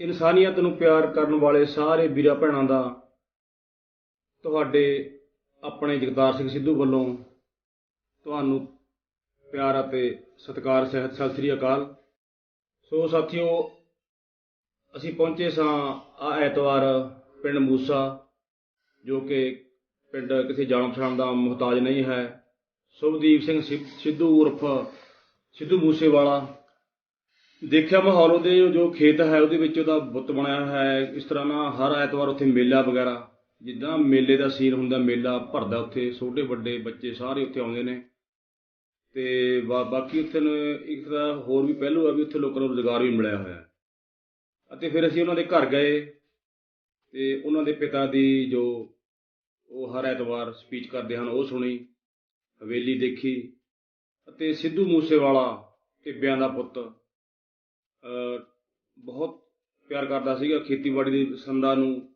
ਇਨਸਾਨੀਅਤ ਨੂੰ ਪਿਆਰ ਕਰਨ ਵਾਲੇ ਸਾਰੇ ਵੀਰਾਂ ਭੈਣਾਂ ਦਾ ਤੁਹਾਡੇ ਆਪਣੇ ਜਗਤਾਰ ਸਿੰਘ ਸਿੱਧੂ ਵੱਲੋਂ ਤੁਹਾਨੂੰ ਪਿਆਰ ਅਤੇ ਸਤਿਕਾਰ, ਸਹਿਤ ਸਤਿ ਸ੍ਰੀ ਅਕਾਲ। ਸੋ ਸਾਥੀਓ, ਅਸੀਂ ਪਹੁੰਚੇ ਸਾਂ ਆ ਐਤਵਾਰ ਪਿੰਡ ਮੂਸਾ, ਜੋ ਕਿ ਪਿੰਡ ਕਿਸੇ ਜਾਣ ਪਛਾਣ ਦਾ ਮੁਹਤਾਜ ਨਹੀਂ ਹੈ। ਸੁਭਦੀਪ ਸਿੰਘ ਸਿ- ਸਿੱਧੂ ਉਰਫ ਸਿੱਧੂ ਮੂਸੇਵਾਲਾ ਦੇਖਿਆ ਮਾਹੌਲ ਉਹਦੇ, ਜੋ ਖੇਤ ਹੈ ਉਹਦੇ ਵਿੱਚ ਉਹਦਾ ਬੁੱਤ ਬਣਾਇਆ ਹੈ, ਇਸ ਤਰ੍ਹਾਂ ਨਾ ਹਰ ਐਤਵਾਰ ਉੱਥੇ ਮੇਲਾ ਵਗੈਰਾ, ਜਿੱਦਾਂ ਮੇਲੇ ਦਾ ਸੀਨ ਹੁੰਦਾ, ਮੇਲਾ ਭਰਦਾ ਉੱਥੇ, ਛੋਟੇ ਵੱਡੇ ਬੱਚੇ ਸਾਰੇ ਉੱਥੇ ਆਉਂਦੇ ਨੇ। ਤੇ ਬਾਕੀ ਉੱਥੇ ਇੱਕ ਤਾਂ ਹੋਰ ਵੀ ਪਹਿਲੂ ਆ ਵੀ ਉੱਥੇ ਲੋਕਾਂ ਨੂੰ ਰੁਜ਼ਗਾਰ ਵੀ ਮਿਲਿਆ ਹੋਇਆ ਅਤੇ ਫਿਰ ਅਸੀਂ ਉਹਨਾਂ ਦੇ ਘਰ ਗਏ, ਤੇ ਉਹਨਾਂ ਦੇ ਪਿਤਾ ਦੀ ਜੋ ਉਹ ਹਰ ਐਤਵਾਰ ਸਪੀਚ ਕਰਦੇ ਹਨ, ਉਹ ਸੁਣੀ, ਹਵੇਲੀ ਦੇਖੀ, ਅਤੇ ਸਿੱਧੂ ਮੂਸੇਵਾਲਾ, ਟਿੱਬਿਆਂ ਦਾ ਪੁੱਤ। ਬਹੁਤ ਪਿਆਰ ਕਰਦਾ ਸੀਗਾ ਖੇਤੀਬਾੜੀ ਦੇ ਸੰਦਾਂ ਨੂੰ,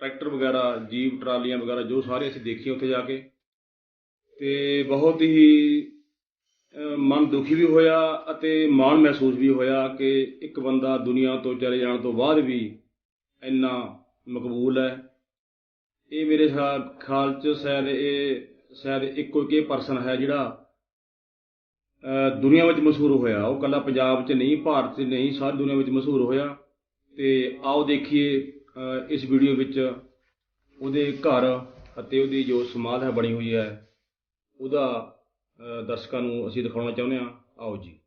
ਟਰੈਕਟਰ ਵਗੈਰਾ, ਜੀਪ, ਟਰਾਲੀਆਂ ਵਗੈਰਾ, ਜੋ ਸਾਰੇ ਅਸੀਂ ਦੇਖੀ ਉੱਥੇ ਜਾ ਕੇ। ਅਤੇ ਬਹੁਤ ਹੀ ਮਨ ਦੁਖੀ ਵੀ ਹੋਇਆ ਅਤੇ ਮਾਣ ਮਹਿਸੂਸ ਵੀ ਹੋਇਆ ਕਿ ਇੱਕ ਬੰਦਾ ਦੁਨੀਆ ਤੋਂ ਚਲੇ ਜਾਣ ਤੋਂ ਬਾਅਦ ਵੀ ਇੰਨਾ ਮਕਬੂਲ ਹੈ। ਇਹ ਮੇਰੇ ਖਿਆ- ਖਿਆਲ ਚ ਸ਼ਾਇਦ ਇਹ, ਸ਼ਾਇਦ ਇੱਕੋ ਇੱਕ ਪਰਸਨ ਹੈ ਜਿਹੜਾ ਦੁਨੀਆ ਵਿੱਚ ਮਸ਼ਹੂਰ ਹੋਇਆ। ਉਹ ਕੱਲਾ ਪੰਜਾਬ 'ਚ ਨਹੀਂ, ਭਾਰਤ 'ਚ ਨਹੀਂ, ਸਾਰੀ ਦੁਨੀਆ ਵਿੱਚ ਮਸ਼ਹੂਰ ਹੋਇਆ। ਤੇ ਆਓ ਦੇਖੀਏ ਇਸ ਵੀਡੀਓ ਵਿੱਚ ਉਹਦੇ ਘਰ ਅਤੇ ਉਹਦੀ ਜੋ ਸਮਾਧ ਹੈ ਬਣੀ ਹੋਈ ਹੈ, ਉਹਦਾ ਦਰਸ਼ਕਾਂ ਨੂੰ ਅਸੀਂ ਦਿਖਾਉਣਾ ਚਾਹੁੰਦੇ ਹਾਂ। ਆਓ ਜੀ।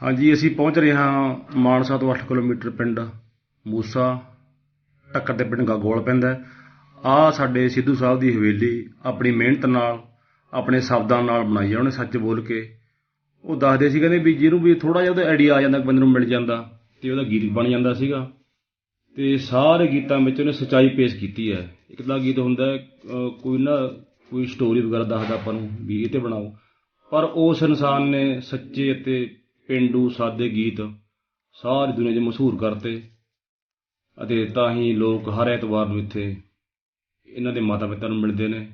ਹਾਂਜੀ, ਅਸੀਂ ਪਹੁੰਚ ਰਹੇ ਹਾਂ ਮਾਨਸਾ ਤੋਂ 8 ਕਿਲੋਮੀਟਰ ਪਿੰਡ ਮੂਸਾ, ਟੱਕਰ ਦੇ ਪਿੰਡ ਗਾਗੋਲ ਪੈਂਦਾ ਆ ਸਾਡੇ ਸਿੱਧੂ ਸਾਹਿਬ ਦੀ ਹਵੇਲੀ ਆਪਣੀ ਮਿਹਨਤ ਨਾਲ, ਆਪਣੇ ਸ਼ਬਦਾਂ ਨਾਲ ਬਣਾਈ ਆ ਉਹਨੇ ਸੱਚ ਬੋਲ ਕੇ। ਉਹ ਦੱਸਦੇ ਸੀ ਕਹਿੰਦੇ ਵੀ ਜਿਹਨੂੰ ਵੀ ਥੋੜਾ ਜਿਹਾ ਉਹਦਾ ਆਈਡੀਆ ਆ ਜਾਂਦਾ ਬੰਦੇ ਨੂੰ ਮਿਲ ਜਾਂਦਾ, ਤੇ ਉਹਦਾ ਗੀਤ ਬਣ ਜਾਂਦਾ ਸੀਗਾ। ਤੇ ਸਾਰੇ ਗੀਤਾਂ ਵਿੱਚ ਉਹਨੇ ਸੱਚਾਈ ਪੇਸ਼ ਕੀਤੀ ਹੈ। ਇੱਕ ਦਾ ਗੀਤ ਹੁੰਦਾ ਕੋਈ ਨਾ ਕੋਈ ਸਟੋਰੀ ਵਗੈਰਾ ਦੱਸਦਾ ਆਪਾਂ ਨੂੰ ਵੀ ਇਹ ਤੇ ਬਣਾਓ। ਪਰ ਉਸ ਇਨਸਾਨ ਨੇ ਸੱਚੇ ਅਤੇ ਪਿੰਡੂ, ਸਾਦੇ ਗੀਤ ਸਾਰੀ ਦੁਨੀਆ 'ਚ ਮਸ਼ਹੂਰ ਕਰਤੇ। ਅਤੇ ਤਾਂ ਹੀ ਲੋਕ ਹਰ ਐਤਵਾਰ ਨੂੰ ਇੱਥੇ ਇਹਨਾਂ ਦੇ ਮਾਤਾ ਪਿਤਾ ਨੂੰ ਮਿਲਦੇ ਨੇ।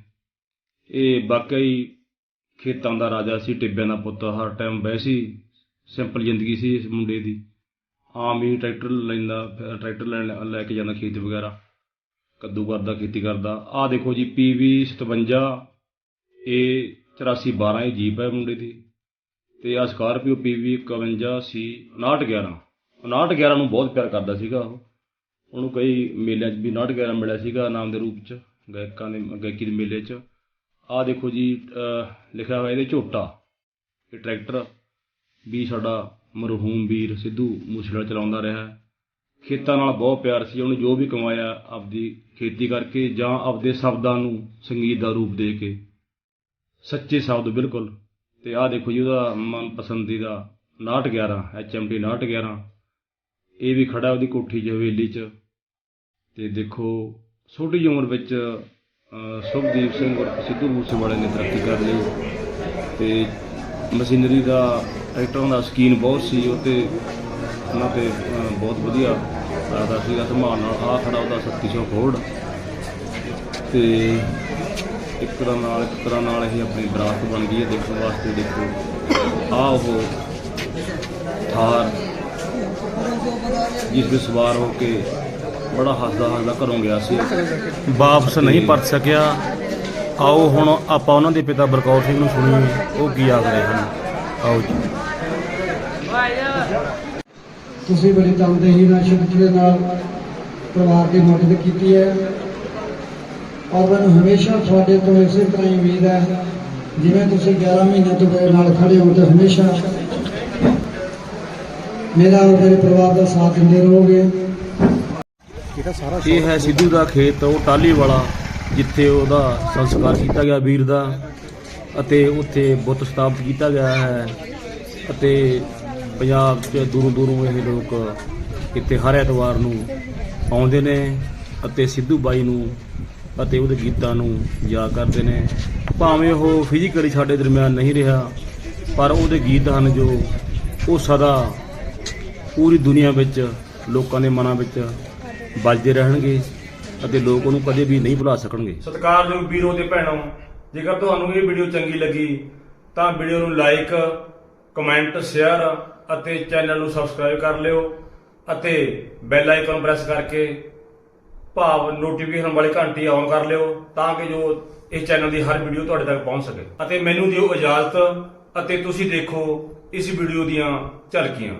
ਇਹ ਵਾਕਈ ਖੇਤਾਂ ਦਾ ਰਾਜਾ ਸੀ, ਟਿੱਬਿਆਂ ਦਾ ਪੁੱਤ, ਹਰ ਟਾਈਮ ਵੈਸੀ ਸਿੰਪਲ ਜ਼ਿੰਦਗੀ ਸੀ ਇਸ ਮੁੰਡੇ ਦੀ। ਆਮ ਹੀ ਟਰੈਕਟਰ ਲੈਂਦਾ, ਫਿਰ ਟਰੈਕਟਰ ਲੈਣ ਲੈ ਕੇ ਜਾਂਦਾ ਖੇਤ ਵਗੈਰਾ। ਕੱਦੂ ਕਰਦਾ, ਖੇਤੀ ਕਰਦਾ। ਆਹ ਦੇਖੋ ਜੀ ਪੀਵੀ 57 ਇਹ 8412 ਇਹ ਜੀਪ ਹੈ ਮੁੰਡੇ ਦੀ। ਤੇ ਆ ਸਕਾਰਪੀਓ ਪੀਵੀ 51 ਸੀ 5911 5911 ਨੂੰ ਬਹੁਤ ਪਿਆਰ ਕਰਦਾ ਸੀਗਾ ਉਹ। ਉਹਨੂੰ ਕਈ ਮੇਲਿਆਂ 'ਚ ਵੀ 5911 ਮਿਲਿਆ ਸੀਗਾ ਨਾਮ ਦੇ ਰੂਪ 'ਚ। ਗਾਇਕਾਂ ਦੇ, ਗਾਇਕੀ ਦੇ ਮੇਲੇ 'ਚ। ਆਹ ਦੇਖੋ ਜੀ ਲਿਖਿਆ ਹੋਇਆ ਇਹਦੇ ਝੋਟਾ। ਇਹ ਟਰੈਕਟਰ ਵੀ ਸਾਡਾ ਮਰਹੂਮ ਵੀਰ ਸਿੱਧੂ ਮੂਸੇਵਾਲਾ ਚਲਾਉਂਦਾ ਰਿਹਾ। ਹੈ। ਖੇਤਾਂ ਨਾਲ ਬਹੁਤ ਪਿਆਰ ਸੀ, ਉਹਨੇ ਜੋ ਵੀ ਕਮਾਇਆ ਆਪਦੀ ਖੇਤੀ ਕਰਕੇ ਜਾਂ ਆਪਦੇ ਸ਼ਬਦਾਂ ਨੂੰ ਸੰਗੀਤ ਦਾ ਰੂਪ ਦੇ ਕੇ। ਸੱਚੇ ਸ਼ਬਦ, ਬਿਲਕੁਲ। ਤੇ ਆਹ ਦੇਖੋ ਜੀ, ਉਹਦਾ ਮਨ ਪਸੰਦੀਦਾ 5911 HMT 5911 ਇਹ ਵੀ ਖੜਾ ਉਹਦੀ ਕੋਠੀ 'ਚ ਹਵੇਲੀ 'ਚ। ਤੇ ਦੇਖੋ ਛੋਟੀ ਜਿਹੀ ਉਮਰ ਵਿੱਚ ਸੁਖਦੀਪ ਸਿੰਘ ਉਰਫ ਸਿੱਧੂ ਮੂਸੇਵਾਲੇ ਨੇ ਤਰੱਕੀ ਕਰ ਲਈ ਤੇ ਮਸ਼ੀਨਰੀ ਦਾ, ਟਰੈਕਟਰਾਂ ਦਾ ਸਕੀਨ ਬਹੁਤ ਸੀ ਉਹ ਤੇ ਉਹਨਾਂ ਤੇ ਬਹੁਤ ਵਧੀਆ ਲੱਗਦਾ ਸੀਗਾ ਸੰਭਾਲ ਨਾਲ। ਆਹ ਖੜਾ ਉਹਦਾ 3700 ਖੋੜ ਤੇ ਇੱਕ ਤਰ੍ਹਾਂ ਨਾਲ, ਇੱਕ ਤਰ੍ਹਾਂ ਨਾਲ ਇਹ ਆਪਣੀ ਵਿਰਾਸਤ ਬਣ ਗਈ ਹੈ ਦੇਖਣ ਵਾਸਤੇ, ਦੇਖੋ। ਆਹ ਉਹ ਥਾਰ ਜਿਸ ਵਿੱਚ ਸਵਾਰ ਹੋ ਕੇ ਬੜਾ ਹੱਸਦਾ ਹੱਸਦਾ ਘਰੋਂ ਗਿਆ ਸੀ। ਵਾਪਸ ਨਹੀਂ ਪਰਤ ਸਕਿਆ। ਆਓ ਹੁਣ ਆਪਾਂ ਉਹਨਾਂ ਦੇ ਪਿਤਾ ਬਲਕੌਰ ਸਿੰਘ ਨੂੰ ਸੁਣੀਏ। ਉਹ ਕੀ ਆਖਦੇ ਹਨ। ਆਓ ਜੀ। ਤੁਸੀਂ ਬੜੀ ਤਨਦੇਹੀ ਨਾਲ ਸ਼ਿੱਦਤ ਦੇ ਨਾਲ ਪਰਿਵਾਰ ਦੀ ਮਦਦ ਕੀਤੀ ਹੈ। ਔਰ ਮੈਨੂੰ ਹਮੇਸ਼ਾ ਤੁਹਾਡੇ ਤੋਂ ਇਸੇ ਤਰ੍ਹਾਂ ਹੀ ਉਮੀਦ ਹੈ ਜਿਵੇਂ ਤੁਸੀਂ 11 ਮਹੀਨੇ ਤੋਂ ਮੇਰੇ ਨਾਲ ਖੜੇ ਹੋ ਤੇ ਹਮੇਸ਼ਾ ਮੇਰਾ ਔਰ ਮੇਰੇ ਪਰਿਵਾਰ ਦਾ ਸਾਥ ਦਿੰਦੇ ਰਹੋਗੇ। ਇਹ ਹੈ ਸਿੱਧੂ ਦਾ ਖੇਤ ਉਹ ਟਾਲੀ ਵਾਲਾ ਜਿੱਥੇ ਉਹਦਾ ਸੰਸਕਾਰ ਕੀਤਾ ਗਿਆ ਵੀਰ ਦਾ ਅਤੇ ਉੱਥੇ ਬੁੱਤ ਸਥਾਪਿਤ ਕੀਤਾ ਗਿਆ ਹੈ ਅਤੇ ਪੰਜਾਬ 'ਚ ਦੂਰੋਂ ਦੂਰੋਂ ਇਹ ਲੋਕ ਇੱਥੇ ਹਰ ਐਤਵਾਰ ਨੂੰ ਆਉਂਦੇ ਨੇ ਅਤੇ ਸਿੱਧੂ ਬਾਈ ਨੂੰ ਅਤੇ ਉਹਦੇ ਗੀਤਾਂ ਨੂੰ ਯਾਦ ਕਰਦੇ ਨੇ। ਭਾਵੇਂ ਉਹ ਫਿਜ਼ੀਕਲੀ ਸਾਡੇ ਦਰਮਿਆਨ ਨਹੀਂ ਰਿਹਾ ਪਰ ਉਹਦੇ ਗੀਤ ਹਨ ਜੋ ਉਹ ਸਦਾ ਪੂਰੀ ਦੁਨੀਆ ਵਿੱਚ ਲੋਕਾਂ ਦੇ ਮਨਾਂ ਵਿੱਚ ਵੱਜਦੇ ਰਹਿਣਗੇ ਅਤੇ ਲੋਕ ਉਹਨੂੰ ਕਦੇ ਵੀ ਨਹੀਂ ਭੁਲਾ ਸਕਣਗੇ। ਸਤਿਕਾਰਯੋਗ ਵੀਰੋ ਤੇ ਭੈਣੋ, ਜੇਕਰ ਤੁਹਾਨੂੰ ਇਹ ਵੀਡੀਓ ਚੰਗੀ ਲੱਗੀ, ਤਾਂ ਵੀਡੀਓ ਨੂੰ ਲਾਈਕ ਕਮੈਂਟ ਸ਼ੇਅਰ ਅਤੇ ਚੈਨਲ ਨੂੰ ਸਬਸਕ੍ਰਾਈਬ ਕਰ ਲਿਓ ਅਤੇ ਬੈਲ ਆਈਕਨ ਪ੍ਰੈਸ ਕਰਕੇ ਭਾਵ ਨੋਟੀਫਿਕੇਸ਼ਨ ਵਾਲੀ ਘੰਟੀ ਔਨ ਕਰ ਲਿਓ ਤਾਂ ਕਿ ਜੋ ਇਹ ਚੈਨਲ ਦੀ ਹਰ ਵੀਡੀਓ ਤੁਹਾਡੇ ਤੱਕ ਪਹੁੰਚ ਸਕੇ। ਅਤੇ ਮੈਨੂੰ ਦਿਓ ਇਜਾਜ਼ਤ ਅਤੇ ਤੁਸੀਂ ਦੇਖੋ ਇਸ ਵੀਡੀਓ ਦੀਆਂ ਝਲਕੀਆਂ।